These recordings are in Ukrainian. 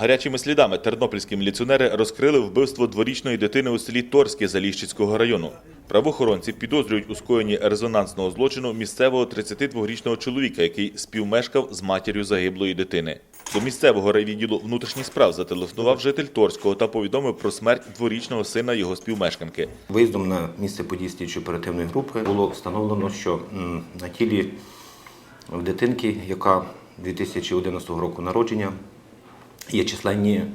Гарячими слідами тернопільські міліціонери розкрили вбивство дворічної дитини у селі Торське Заліщицького району. Правоохоронці підозрюють у скоєнні резонансного злочину місцевого 32-річного чоловіка, який співмешкав з матір'ю загиблої дитини. До місцевого райвідділу внутрішніх справ зателефонував житель Торського та повідомив про смерть дворічного сина його співмешканки. Виїздом на місце подій слідчої оперативної групи було встановлено, що на тілі дитинки, яка 2011 року народження, є численні е,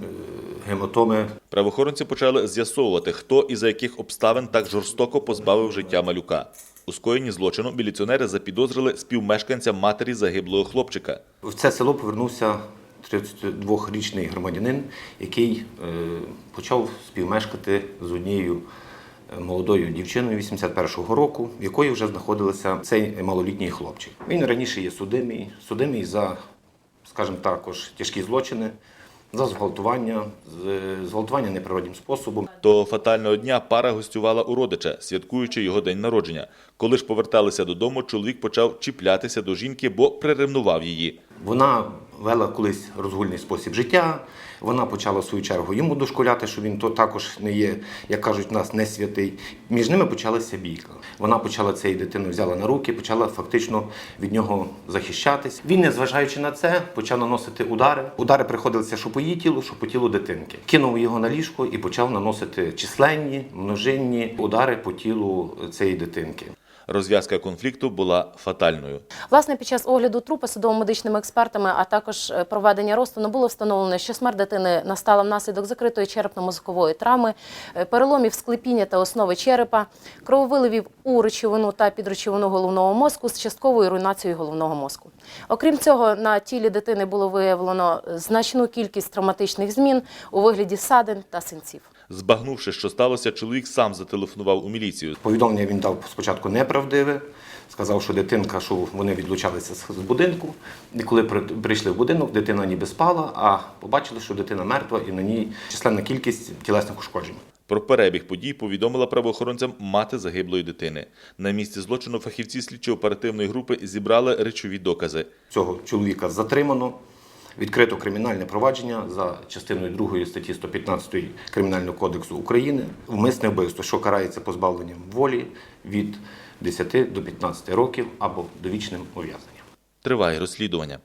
гематоми. Правоохоронці почали з'ясовувати, хто і за яких обставин так жорстоко позбавив життя малюка. У скоєнні злочину міліціонери запідозрили співмешканця матері загиблого хлопчика. В це село повернувся 32-річний громадянин, який е, почав співмешкати з однією е, молодою дівчиною 81-го року, в якої вже знаходився цей малолітній хлопчик. Він раніше є судимий, судимий за, скажімо також, тяжкі злочини, за зґвалтування, зґвалтування неприроднім способом. Того фатального дня пара гостювала у родича, святкуючи його день народження. Коли ж поверталися додому, чоловік почав чіплятися до жінки, бо приревнував її. Вона вела колись розгульний спосіб життя. Вона почала в свою чергу йому дошкуляти, що він то також не є, як кажуть, в нас не святий. Між ними почалася бійка. Вона почала цієї дитину взяла на руки, почала фактично від нього захищатись. Він, незважаючи на це, почав наносити удари. Удари приходилися що по її тілу, що по тілу дитинки. Кинув його на ліжко і почав наносити численні, множинні удари по тілу цієї дитинки. Розв'язка конфлікту була фатальною. Власне, під час огляду трупа судово-медичними експертами, а також е, проведення розтину було встановлено, що смерть дитини настала внаслідок закритої черепно-мозкової травми, е, переломів склепіння та основи черепа, крововиливів у речовину та підречовину головного мозку з частковою руйнацією головного мозку. Окрім цього, на тілі дитини було виявлено значну кількість травматичних змін у вигляді ссадин та синців. Збагнувши, що сталося, чоловік сам зателефонував у міліцію. Повідомлення він дав спочатку неправдиве. Сказав, що дитинка, що вони відлучалися з будинку. І коли прийшли в будинок, дитина ніби спала, а побачили, що дитина мертва і на ній численна кількість тілесних ушкоджень. Про перебіг подій повідомила правоохоронцям мати загиблої дитини. На місці злочину фахівці слідчо-оперативної групи зібрали речові докази. Цього чоловіка затримано. Відкрито кримінальне провадження за частиною 2 статті 115 Кримінального кодексу України вмисне вбивство, що карається позбавленням волі від 10 до 15 років або довічним ув'язненням. Триває розслідування.